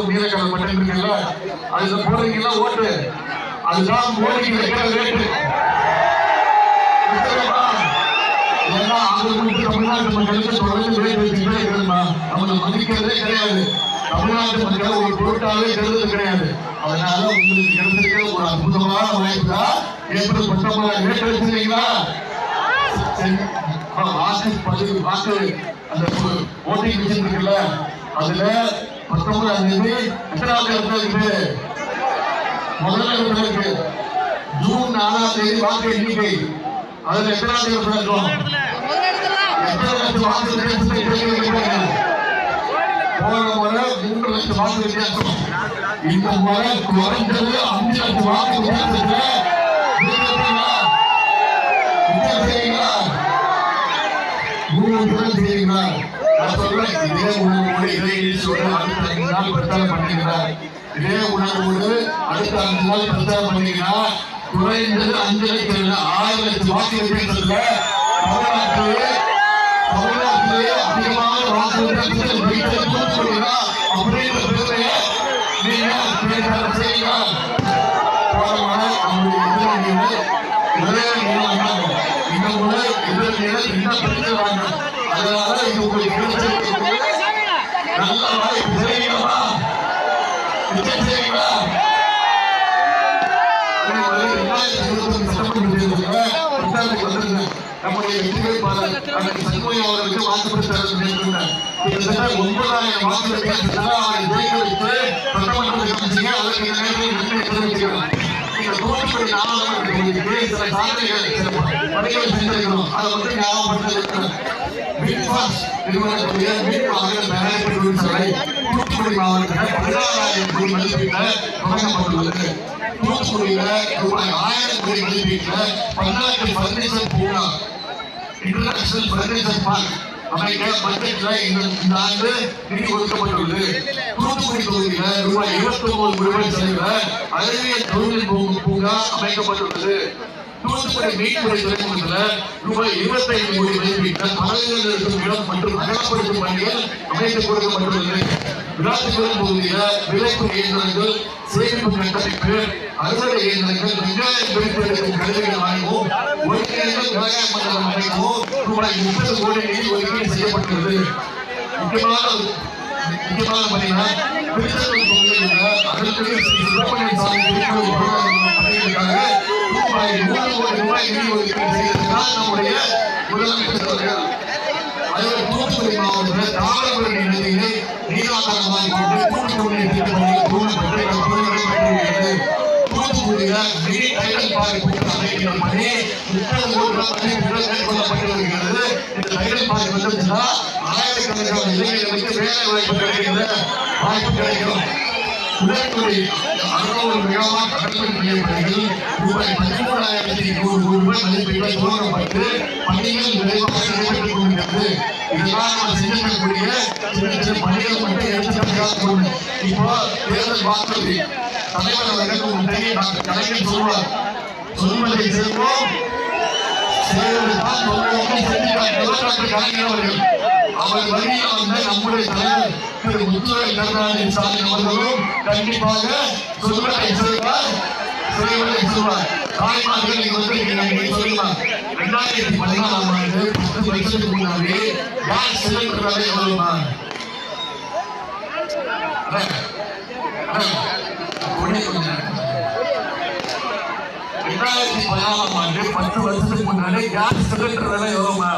ஒரு நீலக்கலர் பட்டன் இருக்குல்ல அதுல போடுறீங்களா? ஓட்டு. அதுதான் மோடிக்கு வைக்கிற ரேட்டு ஏன்னா அவங்களுக்கு தமிழ்நாட்டு மக்களுக்கு தொடர்ந்து ரேட் வச்சுக்கிட்டே இருக்கணுமா மதிக்கிறதே கிடையாது. தமிழ்நாட்டு மக்கள் ஒரு பொருட்டாவே கருதுறது கிடையாது. அதனால உங்களுக்கு ஒரு அற்புதமான வாய்ப்பு தான் ஏப்ரல் பத்தொன்பதாம் ரேட் வச்சிருக்கீங்களா? வாக்கு பதிவு வாக்கு அந்த ஓட்டிங் மிஷின் இருக்குல்ல அதுல பத்தொன்பதாம் தேதி எத்தனாவது இடத்துல இருக்கு? முதல்ல இடத்துல இருக்கு. ஜூன் நாலாம் தேதி வாக்கு எண்ணிக்கை அதுல எத்தனாவது இடத்துல இருக்கும்? எத்தனை லட்சம் வாக்கு வித்தியாசத்தை போன முறை மூன்று லட்சம் வாக்கு வித்தியாசம் இந்த முறை குறைஞ்சது அஞ்சு லட்சம் வாக்கு வித்தியாசத்துல ஜெயிக்கிறீங்களா? மூணு பேரும் செய்யுங்களா இதே உணர்வோடு இதே ஈஸ்வரோடு அடுத்த ஐந்து நாள் பிரச்சாரம் பண்ணீங்களா இதே உணர்வோடு அடுத்த அஞ்சு நாள் பிரச்சாரம் பண்ணீங்கன்னா குறைந்தது அஞ்சு லட்சம் இல்ல, ஆறு லட்சம் வாக்கு வித்தியாசத்துல தமிழ்நாட்டிலே தமிழ்நாட்டிலே அதிகமான வாக்கு வித்தியாசத்தில் அப்படின்ற பெருமையை நீங்க பிரச்சாரம் செய்யுங்க முறை இந்த அதனால இது உங்களுக்கு கிடைச்சிருக்கு. நல்ல வாய்ப்பு செய்யுங்களா? நிச்சயம் வந்திருந்தேன். நம்முடைய சண்முகம் அவர்களுக்கு. கிட்டத்தட்ட ஒன்பதாயிரம் வாக்கு வித்தியாசத்தில் அவரை ஜெயிக்க வைத்து சட்டமன்றத்துக்கு அமைச்சீங்க. அதற்கு நேரத்தில் நன்றி தெரிவிக்கிறேன். இந்த தூத்துக்குடி நாடாளுமன்ற சில சாதனைகள், சில பணிகள் செஞ்சிருக்கிறோம். அதை வந்து ஞாபகப்படுத்திருக்கிறேன். மின்பாஸ் நிறுவனத்துடைய மின் தயாரிப்பு தொழிற்சாலை தூத்துக்குடி மாவட்டத்தில் பதினாறாயிரம் கோடி மதிப்பீட்டில் தொடங்கப்பட்டுள்ளது. தூத்துக்குடியில ரூபாய் ஆயிரம் கோடி மதிப்பீட்டில் பன்னாட்டு பர்னிச்சர் பூங்கா இன்டர்நேஷனல் பர்னிச்சர் பார்க் அமைக்க பட்ஜெட்ல இந்த இந்த ஆண்டு நிதி ஒதுக்கப்பட்டுள்ளது தூத்துக்குடி தொகுதியில ரூபாய் இருபத்தி ஒன்பது ரூபாய் செலவில் அறிவியல் தொழில்நுட்ப பூ- பூங்கா அமைக்கப்பட்டுள்ளது தூத்துக்குடி மீன்துறை துறைமுகத்துல ரூபாய் இருபத்தைந்து கோடி மதிப்பீட்டில் பறவைகள் இருக்கும் இடம் மற்றும் அகலப்படுத்தும் பணிகள் அமைத்துக் கொடுக்கப்பட்டுள்ளது. விளாட்டுக்குளம் பகுதியில் விளைப்பு இயந்திரங்கள் சேமிப்பு கட்டமைப்பு அறுவடை இயந்திரங்கள் வெங்காயம் பிரித்து எடுக்கும் கருவிகள் வாங்கவும். ஒருங்கிணைந்த விவசாய மண்டலம் அமைக்கவும் ரூபாய் முப்பது கோடி நிதி ஒதுக்கீடு செய்யப்பட்டுள்ளது. முக்கியமான முக்கியமான பணிகள் திருச்செந்தூர் பகுதியில் உள்ள அகலத்துறை சாமி திருக்கோவில் பணிகளுக்காக ரூபாய் கோடி ரூபாய் நிதி ஒதுக்கீடு செய்திருக்கிறார் நம்முடைய முதலமைச்சர் அவர்கள் அதே தூத்துக்குடி மாவட்டத்தில் தாமிரபரணி நதியை நீராதாரமாக கொண்டு தூத்துக்குடி திட்டப்பணிகள் தூண்டப்பட்டு தற்போது நடைபெற்று தூத்துக்குடியில மினி டைடல் பார்க் கூட்டம் அமைக்கிற பணி முப்பது கோடி ரூபாய் மேற்கொள்ளப்பட்டு வருகிறது இந்த டைடல் பார்க் வந்துச்சுன்னா ஆயிரக்கணக்கான இளைஞர்களுக்கு வேலை வாய்ப்பு கிடைக்கிற வாய்ப்பு கிடைக்கிறோம் உடற்குடி அறுநூறு மெகாவாட் கடற்படை பணிகள் ரூபாய் பதிமூணாயிரத்தி நூறு ரூபாய் மதிப்பீட்டில் துவங்கப்பட்டு பணிகள் விரைவாக நடைபெற்றுக் கொண்டிருக்கிறது இதெல்லாம் நம்ம செஞ்சிருக்கக்கூடிய சின்ன சின்ன பணிகள் மட்டும் இப்போ தேர்தல் வாக்குறுதி தலைவர் டாக்டர் கலைஞர் சொல்வார் சொல்வதை செய்வோம் செய்வதுதான் சொல்வோம் டாக்டர் கலைஞர் அவர்கள் அவர் வழியில் வந்த நம்முடைய தலைவர் திரு முத்துவேல் கருணாநிதி ஸ்டாலின் அவர்களும் கண்டிப்பாக சொல்வதை செய்வார் செய்வதை சொல்வார். தாய்மார்கள் வந்து சொல்லலாம் ரெண்டாயிரத்தி பதினாலாம் ஆண்டு பத்து வருஷத்துக்கு முன்னாடி யார் சிலிண்டர் விலை எவ்வளவுமா கொஞ்சம் ரெண்டாயிரத்தி பதினாலாம் ஆண்டு பத்து வருஷத்துக்கு முன்னாடி கேஸ் சிலிண்டர் விலை எவ்வளவுமா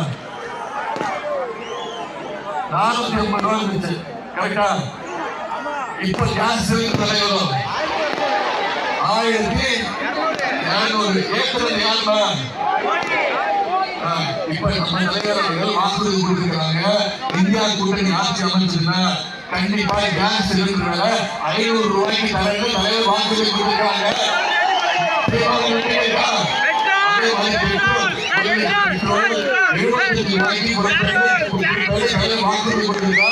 நானூத்தி ஐம்பது ரூபாய் இருந்துச்சு கரெக்டா? இப்ப கேஸ் விலை எவ்வளவு ஆயிரத்தி இருநூறு ஏப்ரல் ஏழ்மா இப்ப நம்ம தலைவர் அவர்கள் வாக்குறுதி கொடுத்திருக்கிறாங்க. இந்தியா கூட்டணி ஆட்சி அமைச்சதுன்னா கண்டிப்பா கேஸ் சிலிண்டர் விலை ஐநூறு ரூபாய்க்கு தரங்க தலைவர் வாக்குறுதி கொடுத்திருக்காங்க. எழுபத்தஞ்சு ரூபாய்க்கு குறைந்தது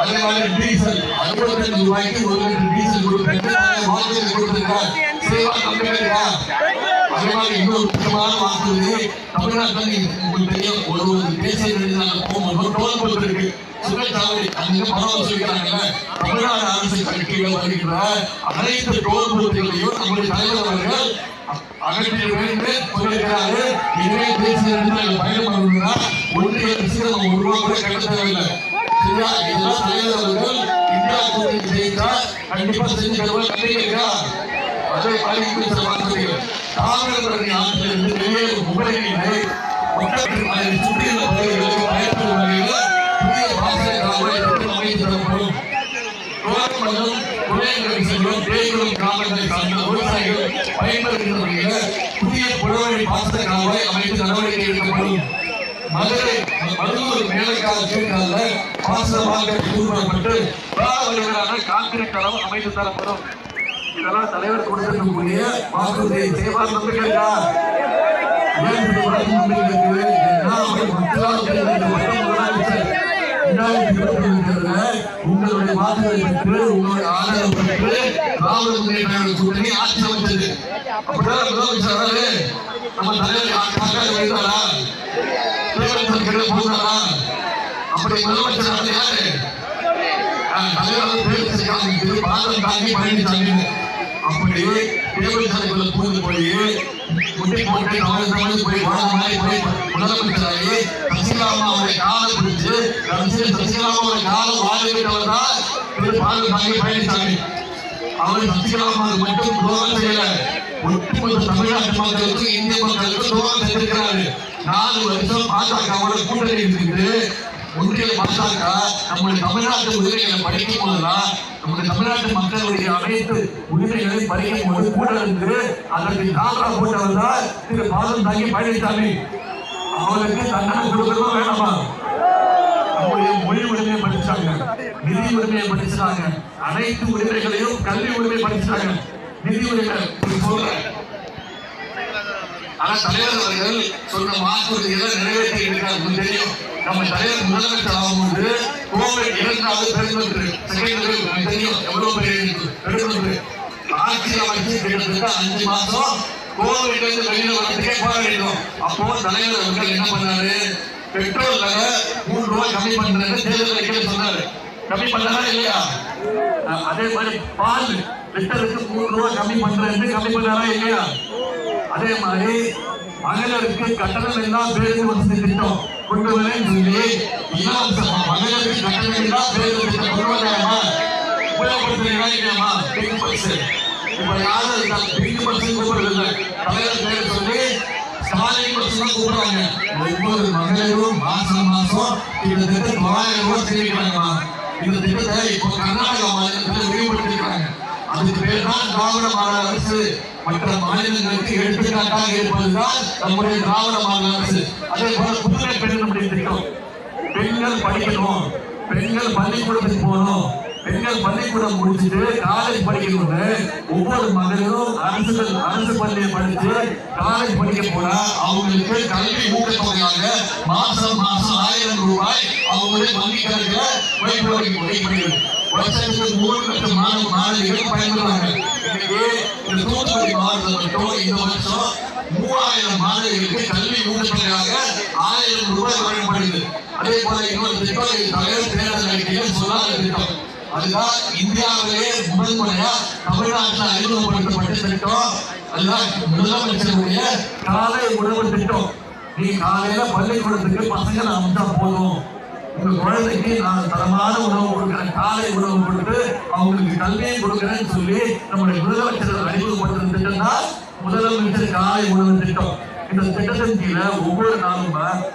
அதே மாதிரி டீசல் அறுபத்தஞ்சு ரூபாய்க்கு ஒரு லிட்டர் டீசல் வாக்குறுதி கொடுத்திருக்கார் அதே மாதிரி இன்னொரு முக்கியமான வாக்குறுதி தமிழ்நாட்டில் உங்களுக்கு தெரியும் ஒரு ஒரு தேசிய நெடுஞ்சாலை டோல் போட்டு இருக்கு. சுங்கச்சாவடி அங்க பணம் வசூலிக்கிறாங்கல்ல தமிழ்நாடு அரசு கணக்கில் வருகிற அனைத்து டோல் பூத்துகளையும் நம்முடைய தலைவர் அவர்கள் அகற்றிய வேண்டும் சொல்லியிருக்கிறாரு. இதே தேசிய அதை வாக்குறுதிகள் தாமிரபரணி ஆற்றிலிருந்து அதை சுற்றியுள்ள பகுதிகளுக்கு வகையில் புதிய பாசன கால்வாய் திட்டம் அமைத்து தரப்படும் செல்லும் கிராமங்களை சார்ந்த விவசாயிகள் வகையில் புதிய புலவழி கால்வாய் அமைத்து நடவடிக்கை எடுக்கப்படும். மதுரை மதுரை மேலக்கால கீழ்கால பாசனமாக தூர்வப்பட்டு கான்கிரீட் தளம் அமைத்து தரப்படும். இதெல்லாம் தலைவர் கொடுத்திருக்கக்கூடிய வாக்குறுதியை செய்வார் நம்பிக்கையா உங்களுடைய பெற்று உங்களுடைய ஆதரவு பெற்று கூட்டணி ஆட்சி அமைச்சது அப்படிதான் முதலமைச்சர் நம்ம தலைவர் வைத்தாரா போகிறாரா அப்படி முதலமைச்சர் யாரு? தலைவர் பேர் பாதம் அப்படி தேர்தல் பூந்து போய் முட்டி போட்டு போய் வாழ போய் முதலமைச்சராகி சசிகலாமா அவரை காலை பிடிச்சு கடைசியில் சசிகலாமா அவரை காலை வாழ தான் திரு பாதம் தாங்கி அவர் சசிகலாமாவுக்கு மட்டும் துரோகம் செய்யல. ஒட்டுமொத்த தமிழ்நாட்டு மக்களுக்கு இந்திய மக்களுக்கு துரோகம் நாலு வருஷம் பாஜகவோட கூட்டணி இருக்குது ஒன்றிய பாஜக நம்முடைய தமிழ்நாட்டு உரிமைகளை படிக்கும் போதுதான் நம்முடைய தமிழ்நாட்டு மக்களுடைய அனைத்து உரிமைகளை படிக்கும் போது கூட இருந்து அதற்கு காலரா போட்டவர் தான் திரு பாதம் தாங்கி பழனிசாமி. அவருக்கு தண்டனை கொடுக்கணும் வேணாமா? நம்முடைய மொழி உரிமையை படிச்சாங்க நிதி உரிமையை படிச்சாங்க அனைத்து உரிமைகளையும் கல்வி உரிமை படிச்சாங்க நிதி உரிமை சொல்றேன் ஆனா தலைவர் அவர்கள் சொன்ன வாக்குறுதிகளை நிறைவேற்றி இருக்கிறார் தெரியும். நம்ம தலைவர் முதலமைச்சர் ஆகும்போது கோவிட் இரண்டாவது பெருந்தொற்று செகண்ட் தெரியும். எவ்வளவு பெரிய பெருந்தொற்று ஆட்சி அமைச்சு கிட்டத்தட்ட அஞ்சு மாசம் கோவிட்ல இருந்து வெளியில வரதுக்கே போராடிட்டோம் அப்போ தலைவர் அவர்கள் என்ன பண்ணாரு? பெட்ரோல் விலை மூணு ரூபாய் கம்மி பண்றேன்னு தேர்தல் அறிக்கையில சொன்னாரு. கம்மி பண்ணாரா இல்லையா? அதே மாதிரி பால் லிட்டருக்கு மூணு ரூபாய் கம்மி பண்றேன்னு கம்மி பண்ணாரா இல்லையா? அதே மாதிரி மகளிருக்கு கட்டணம் எல்லாம் பேருந்து வசதி திட்டம். கொண்டு வரேன்னு சொல்லி இலவச மகளிருக்கு கட்டணம் பேருந்து திட்டம் கொண்டு வந்தாமா பிங்க் இப்ப யாரும் பிங்க் பஸ் கூப்பிடுறது தலைவர் பேர் சொல்லி ஸ்டாலின் தான் கூப்பிடுறாங்க ஒவ்வொரு மகளிரும் மாசம் மாசம் கிட்டத்தட்ட தொள்ளாயிரம் ரூபாய் சேமிக்கிறாங்கம்மா இந்த திட்டத்தை இப்போ கர்நாடகா மாநிலத்தில் விரிவுபடுத்திருக்காங்க அதுக்கு பேர் தான் திராவிட மாநில அரசு மற்ற மாநிலங்களுக்கு எடுத்துக்காட்டாக இருப்பதுதான் நம்முடைய திராவிட மாநில அரசு. அதே போல புதுமை பெண்கள் திட்டம் பெண்கள் படிக்கணும். பெண்கள் பள்ளிக்கூடத்துக்கு போகணும். பெண்கள் பள்ளிக்கூடம் முடிச்சுட்டு காலேஜ் படிக்கணும்னு ஒவ்வொரு மகளிரும் அரசு அரசு பள்ளியை படிச்சு காலேஜ் படிக்க போனா அவங்களுக்கு கல்வி ஊக்கத்தொகையாக மாசம் மாசம் ஆயிரம் ரூபாய் அவங்களுடைய வங்கி கணக்குல வைப்பு வைக்கப்படுகிறது வருஷத்துக்கு மூணு லட்சம் மாணவ மாணவிகள் பயன்படுறாங்க இன்னைக்கு இந்த தூத்துக்குடி மாவட்டத்தில் மட்டும் இந்த வருஷம் மூவாயிரம் மாணவிகளுக்கு கல்வி ஊக்கத்தொகையாக ஆயிரம் ரூபாய் வழங்கப்படுது அதே போல இன்னொரு திட்டம் தலைவர் தேர்தல் அறிக்கையில் சொல்லாத திட்டம். அதுதான் இந்தியாவிலே முதல் முறையா தமிழ்நாட்டில் அறிமுகப்படுத்தப்பட்ட திட்டம். அதுதான் முதலமைச்சருடைய காலை உணவு திட்டம். நீ காலையில பள்ளிக்கூடத்துக்கு பசங்களை அனுப்பிச்சா போதும். உங்க குழந்தைக்கு நான் தரமான உணவு கொடுக்கிறேன். காலை உணவு கொடுத்து அவங்களுக்கு கல்வியை கொடுக்கிறேன்னு சொல்லி நம்முடைய முதலமைச்சர் அறிமுகப்படுத்துற திட்டம் தான் முதலமைச்சர் காலை உணவு திட்டம். இந்த திட்டத்தின் கீழே ஒவ்வொரு நாளும்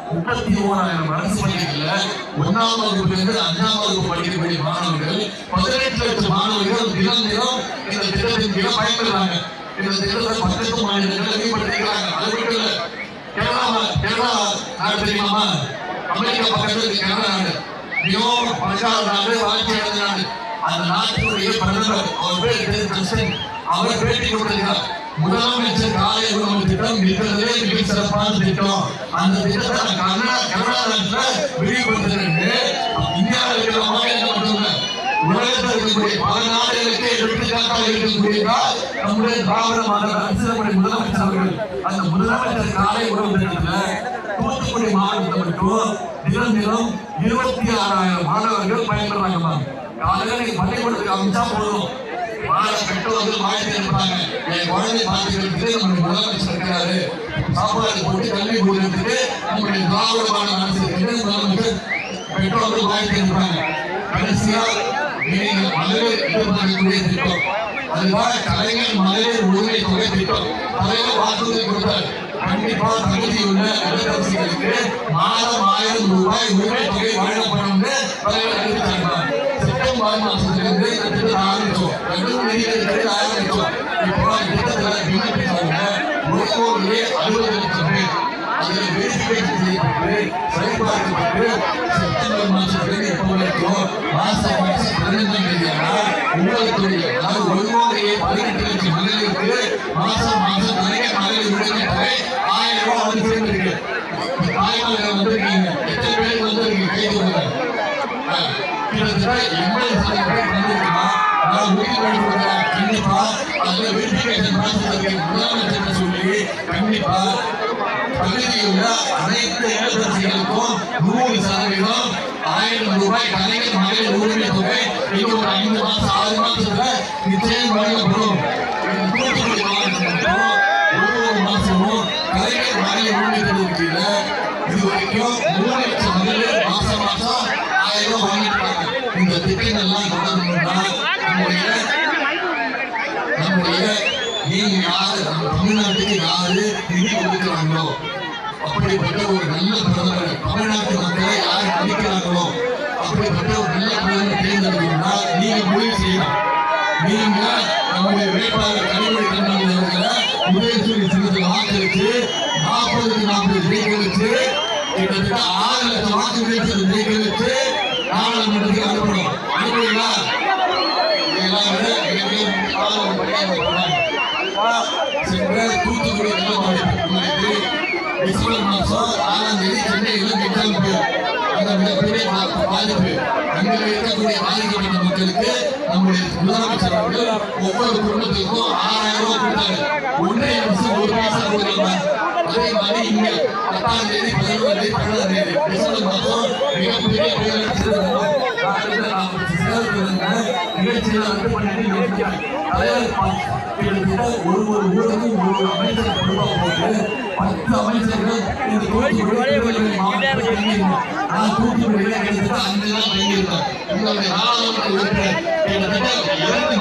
முப்பத்தி ஓராயிரம் அரசு பள்ளிகள்ல ஒன்னாம் வகுப்புல இருந்து அஞ்சாம் வகுப்பு படிக்கக்கூடிய மாணவர்கள் பதினெட்டு லட்சம் மாணவர்கள் தினம் தினம் இந்த திட்டத்தின் கீழே பயன்பெறாங்க. இந்த திட்டத்தை பக்கத்து மாநிலங்கள் மேம்படுத்திக்கிறாங்க அது மட்டும் இல்ல கேரளா கேரளா நாடு தெரியுமாமா அமெரிக்கா பக்கத்துல மிகவும் பணக்கார நாடு வாழ்க்கை நாடு அந்த நாட்டுடைய பிரதமர் அவர் பேர் டெல் அவர் பேட்டி கொடுத்திருக்கிறார். முதலமைச்சர் காலை உணவு திட்டம் இருக்கிறதே மிக சிறப்பான திட்டம். அந்த திட்டத்தை நான் கனடா கனடா இந்தியாவில் இருக்கிற மாநிலம் மட்டும் உலகத்தில் இருக்கக்கூடிய பல நாடுகளுக்கு எடுத்துக்காட்டாக இருக்கக்கூடிய நம்முடைய திராவிட மாநில அரசு நம்முடைய முதலமைச்சர் அவர்கள். அந்த முதலமைச்சர் காலை உணவு திட்டத்துல தூத்துக்குடி மாவட்டத்தை மட்டும் தினம் தினம் இருபத்தி ஆறாயிரம் மாணவர்கள் பயன்படுறாங்கம்மா காலையில் நீங்க பள்ளிக்கூடத்துக்கு அமைச்சா போதும். பெற்றோர்கள் வாழ்த்து இருப்பாங்க என் குழந்தை பார்த்துக்கிறதுக்கு நம்முடைய முதலமைச்சர் இருக்கிறாரு. சாப்பாடு போட்டு கல்வி கொடுக்கறதுக்கு நம்முடைய திராவிட மாநில அரசு முதலமைச்சர்? பெற்றோர்கள் வாழ்த்து இருப்பாங்க கடைசியா நீங்க மகளிர் திட்டம். அதுதான் கலைஞர் மகளிர் உரிமை தொகை திட்டம். தலைவர் வாக்குறுதி கொடுத்தார். கண்டிப்பா தகுதியுள்ள இல்லத்தரசிகளுக்கு மாதம் ஆயிரம் ரூபாய் உரிமை தொகை வழங்கப்படும் செப்டம்பர் மாசத்திலிருந்து திட்டத்தை ஆரம்பிச்சோம் ஆரம்பிச்சோம் இப்போ திட்டத்துல ஒரு கோடியே அறுபது லட்சம் பேர் அதில் வெரிஃபிகேஷன் செய்யப்பட்டு சரிபார்க்கப்பட்டு செப்டம்பர் மாசத்துக்கு இப்போ மாசம் மாசம் பதினஞ்சாம் தேதியான உங்களுக்கு அதாவது ஒரு கோடியே பதினெட்டு லட்சம் மகளிருக்கு மாசம் மாசம் நிறைய மகளிர் உரிமை ஆயிரம் ரூபாய் வந்து சேர்ந்துருக்கு. தாய்மார்கள் வந்திருக்கீங்க எத்தனை பேர் வந்திருக்கீங்க கை கொடுங்க. கிட்டத்தட்ட எண்பது சதவீதம் பேர் நான் கண்டிப்பா அதுல வெரிஃபிகேஷன் ப்ராசஸ் முதலமைச்சர் சொல்லி கண்டிப்பா பகுதியுள்ள அனைத்து இல்லத்தரசிகளுக்கும் நூறு சதவீதம் ஆயிரம் ரூபாய் கலைஞர் மகளிர் உரிமை தொகை. இன்னும் ஒரு ஐந்து மாசம் ஆறு மாசத்துல நிச்சயம் வழங்கப்படும். தூத்துக்குடி மாவட்டம் ஒவ்வொரு மாசமும் கலைஞர் மகளிர் உரிமை தொகை கீழ இது வரைக்கும் மூணு லட்சம் மகளிர் மாசம் மாசம் ஆயிரம் ரூபாய் வாங்கியிருக்காங்க. இந்த திட்டங்கள்லாம் தொடரணும்னா நம்முடைய நம்முடைய நீங்க யாரு நம்ம தமிழ்நாட்டுக்கு யாரு நிதி கொடுக்கிறாங்களோ அப்படிப்பட்ட ஒரு நல்ல பிரதமர் தமிழ்நாட்டு மக்களை யார் மதிக்கிறாங்களோ அப்படிப்பட்ட ஒரு நல்ல பிரதமர் தேர்ந்தெடுக்கணும்னா நீங்க முடிவு செய்யலாம் நீங்க நம்முடைய வேட்பாளர் கனிமொழி கண்ணன் அவர்களை உதயசூரிய சின்னத்தில் வாக்களித்து நாற்பதுக்கு நாற்பது ஜெயிக்க வச்சு கிட்டத்தட்ட ஆறு லட்சம் வாக்கு விளைச்சல் ஜெயிக்க வச்சு நாடாளுமன்றத்துக்கு அனுப்பணும். அனுப்புவீங்களா சென்ற தூத்துக்குடி நல்ல நிலவரத்திற்கு டிசம்பர் மாதம் ஆறாம் தேதி சென்னையில் எக்ஸாம் அந்த மிகப்பெரிய பாதிப்பு அங்கே இருக்கக்கூடிய பாதிக்கப்பட்ட மக்களுக்கு நம்முடைய முதலமைச்சர் அவர்கள் ஒவ்வொரு குடும்பத்திற்கும் ஆறாயிரம் ரூபாய் கொடுத்தாரு ஒன்றிய அரசு ஒரு அதே மாதிரி இங்க பத்தாம் தேதி பதினொன்றாம் தேதி தேதி டிசம்பர் மாதம் மிகப்பெரிய நிகழ்ச்சியில் வந்து பண்ணிட்டு தலைவர் கிட்டத்தட்ட ஒரு ஒரு ஊருக்கும் ஒரு அமைச்சர் பொறுப்பாக போட்டு பத்து அமைச்சர்கள் இந்த தூத்துக்குடி மாவட்டத்தில் நான் கிட்டத்தட்ட அஞ்சு நாள் தங்கியிருந்தேன். நாடாளுமன்ற உறுப்பினர் கிட்டத்தட்ட இரண்டு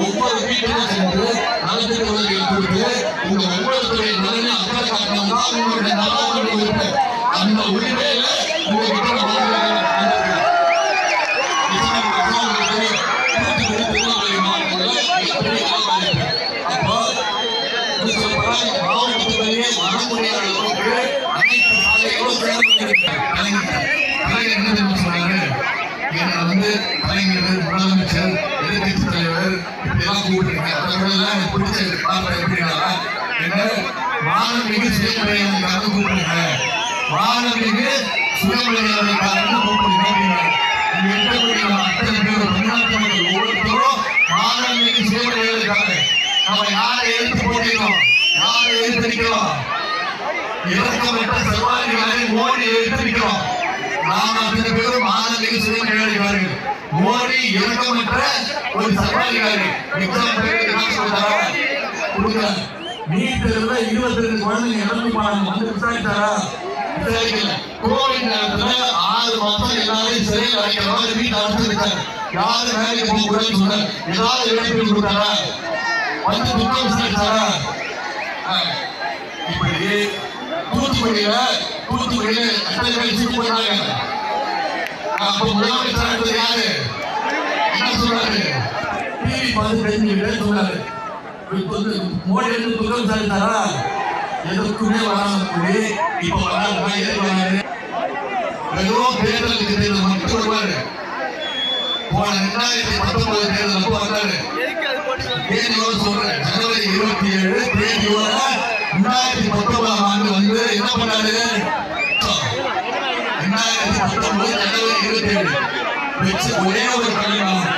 ஒவ்வொரு வீட்டுக்கும் சென்று நலத்திட்ட உதவிகள் கொடுத்து நலனை அக்கறை காட்டணும் தான் உங்களுடைய நாடாளுமன்ற உறுப்பினர் அந்த உரிமையில உங்ககிட்ட வந்து வந்திருக்கிறேன். முதலமைச்சர் எதிர்கட்சி தலைவர் இப்படிலாம் கூப்பிட்டு அதெல்லாம் பிடிச்ச பார்ப்பேன் எப்படின்னா என்ன மாணவிக்கு சுயமரியாதைக்காக கூப்பிட்டுருக்கேன் மாணவிக்கு சுயமரியாதைக்காக கூப்பிட்டுருக்கேன் இங்க இருக்கக்கூடிய அத்தனை பேர் தமிழ்நாட்டு ஒவ்வொருத்தரும் மாணவிக்கு சுயமரியாதைக்காக நம்ம யாரை எதிர்த்து போட்டிருக்கோம் யாரை எதிர்த்து நிற்கிறோம் இறக்கப்பட்ட சர்வாதிகாரி மோடி எதிர்த்து நிற்கிறோம் நாம் அத்தனை பேரும் மாணவிக்கு சுயமரியாதைக்காரர்கள் மோடி இறக்கப்பட்ட ஒரு சர்வாதிகாரி எக்ஸாம் காசு நீட் தேர்வுல இருபத்தி ரெண்டு குழந்தைங்க இறந்து போனாங்க. வந்து விசாரிக்கல. கோவிட் நேரத்துல ஆறு மாசம் எல்லாரையும் சிறையில் வீட்டு அரசு இருக்காரு. யாரும் வேலைக்கு போக கூடாதுன்னு சொன்னார். ஏதாவது இழப்பீடு கொடுத்தாரா? வந்து துக்கம் விசாரிச்சாரா இப்படி தூத்துக்குடியில தூத்துக்குடியில எத்தனை பேர் போட்டாங்க? அப்ப முதலமைச்சர் யாரு? என்ன சொல்றாரு டிவி பார்த்து தெரிஞ்சுக்கிட்டே சொல்றாரு மோடி வந்து துக்கம் விசாரித்தாரா எதுக்குமே வராம கூடி இப்ப வராங்க தேர்தலுக்கு தேர்தல் மட்டும் வருவாரு போன ரெண்டாயிரத்தி பத்தொன்பது தேர்தல் அப்போ வந்தாரு. தேதியோட சொல்றேன்? ஜனவரி இருபத்தி ஏழு தேதியோட ரெண்டாயிரத்தி பத்தொன்பதாம் ஆண்டு வந்து என்ன பண்ணாரு? ரெண்டாயிரத்தி பத்தொன்பது ஜனவரி இருபத்தி ஏழு வச்சு ஒரே ஒரு கல்யாணம்.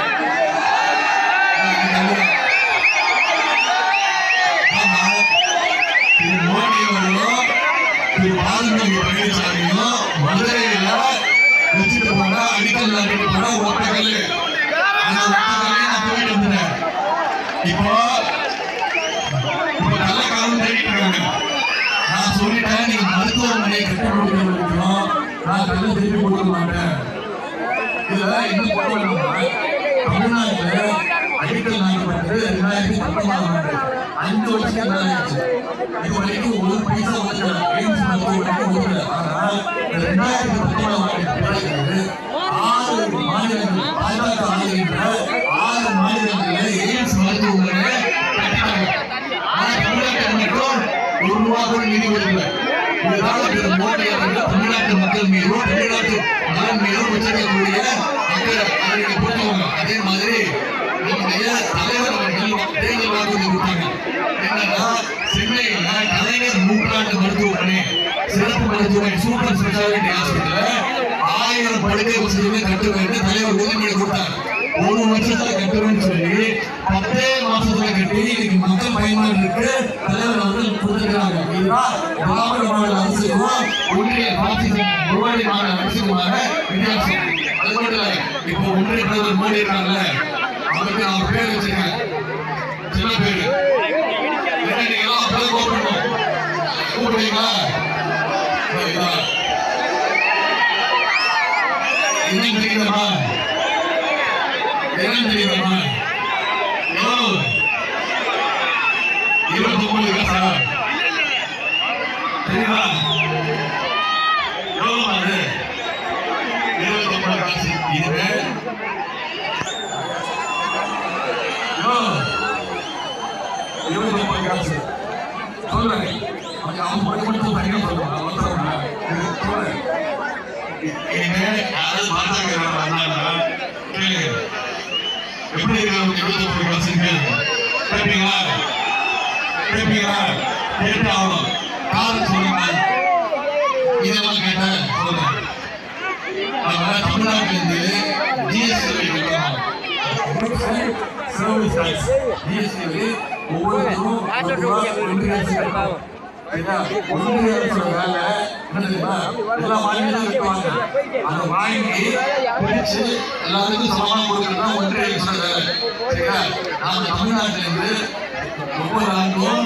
மாநிலத்துல திருப்பி கொடுக்க மாட்டேன். இதுல இன்னும் போட வேண்டாமா தமிழ்நாட்டுல அடிக்கல் நாட்டப்பட்டது ரெண்டாயிரத்தி பத்தொன்பதாம் ஆண்டு. அஞ்சு வருஷம் மேல ஆயிடுச்சு. இது வரைக்கும் ஒரு பைசா ஒதுக்கல எய்ம்ஸ் ரெண்டாயிரத்தி பத்தொன்பதாம் ஆண்டு பிறகு ஆறு மாநிலங்கள் பாஜக ஆளுகின்ற திரு மோடி அவர்கள் தமிழ்நாட்டு மக்கள் மீதும் தமிழ்நாட்டு நலன் மீதும் வச்சிருக்கக்கூடிய அக்கறை அதை நீங்க அதே மாதிரி நம்முடைய தலைவர் அவர்கள் தேர்தல் வாக்குறுதி கொடுத்தாங்க என்னன்னா சென்னையில கலைஞர் நூற்றாண்டு மருத்துவமனை சிறப்பு மருத்துவமனை சூப்பர் ஸ்பெஷாலிட்டி ஹாஸ்பிட்டல் ஆயிரம் படுக்கை வசதியுமே கட்டுவேன் தலைவர் உறுதிமொழி கொடுத்தாங்க ஒரு வருஷத்துல கட்டுவேன்னு சொல்லி பத்தே மாசத்துல கட்டி இன்னைக்கு மக்கள் பயன்பாடு இருக்கு தலைவர் அவர்கள் கொடுத்திருக்கிறாங்க இதுதான் ஒன்றிய பாசிசம் வித்தியாசம் அது மட்டும் இல்ல இப்போ ஒன்றிய பிரதமர் மோடி இருக்காங்கல்ல அவருக்கு அவர் பேர் வச்சிருக்கேன். சில பேரு என்ன நீங்க எல்லாம் பேர் கூப்பிடணும் கூப்பிடுவீங்களா இதா. என்ன தெரியுமா என்ன தெரியுமா எவ்வளவு இருபத்தி ஒன்பது காசா தெரியுமா எவ்வளவு அது இருபத்தி ஒன்பது காசு இது யோ, இருபத்தி ஒன்பது காசு சொல்றேன் அவன் மட்டும் மட்டும் தனியா சொல்லுவான் எப்படி இருக்காங்க கேளுங்க கேட்டு ஆகணும் காரணம் சொல்லுங்க இதெல்லாம் கேட்டேன் சொல்லுங்க நம்ம தமிழ்நாட்டுல இருந்து ஜிஎஸ்டி சர்வீஸ் டாக்ஸ் ஜிஎஸ்டி ஒவ்வொருத்தரும் ஒன்றிய அரசோட வேலை? எல்லா மாநிலங்களும் வைக்குவாங்க. அதை வாங்கி பிரிச்சு எல்லாருக்கும் சமமா கொடுக்கறது தான் ஒன்றிய அரசோட வேலை. சரியா? நாம தமிழ்நாட்டுல இருந்து ஒவ்வொரு ஆண்டும்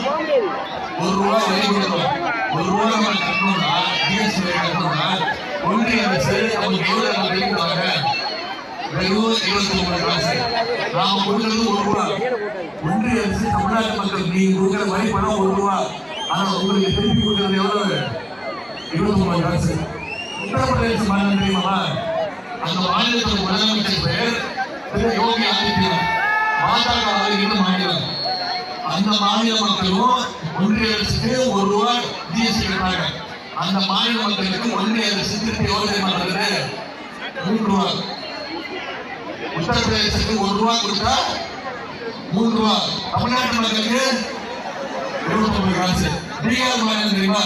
ஒரு ரூபா வரி கொடுக்கணும் ஒரு ரூபா நம்ம கட்டணும்னா வரி கட்டணும்னா ஒன்றிய அரசு வெளியிடுவாங்க வெறும் இருபத்தி ஒன்பது காசு நாம கொடுக்கறது ஒரு ரூபா. ஒன்றிய அரசு தமிழ்நாட்டு மக்கள் நீங்க கொடுக்கிற வரி பணம் ஒரு ரூபா. ஆனால் உங்களுக்கு திருப்பி கொடுக்கறது எவ்வளவு? இருபத்தி ஒன்பது காசு. உத்தரப்பிரதேச மாநிலம் தெரியுமா அந்த மாநிலத்தோட முதலமைச்சர் பெயர் திரு. யோகி ஆதித்யநாத். பாஜக ஆளுகின்ற மாநிலம். அந்த மாநில மக்களும் ஒன்றிய அரசுக்கு ஒரு ரூபா ஜிஎஸ்டி கட்டாங்க. அந்த மாநில மக்களுக்கு ஒன்றிய அரசு திருப்பி எவ்வளவு தெரியுமா? மூன்று ரூபாய் உத்தரப்பிரதேசத்துக்கு ஒரு ரூபா கொடுத்தா மூணு ரூபா. தமிழ்நாட்டு மக்களுக்கு இருபத்தி ஒன்பது காசு. பீகார் மாநிலம் தெரியுமா?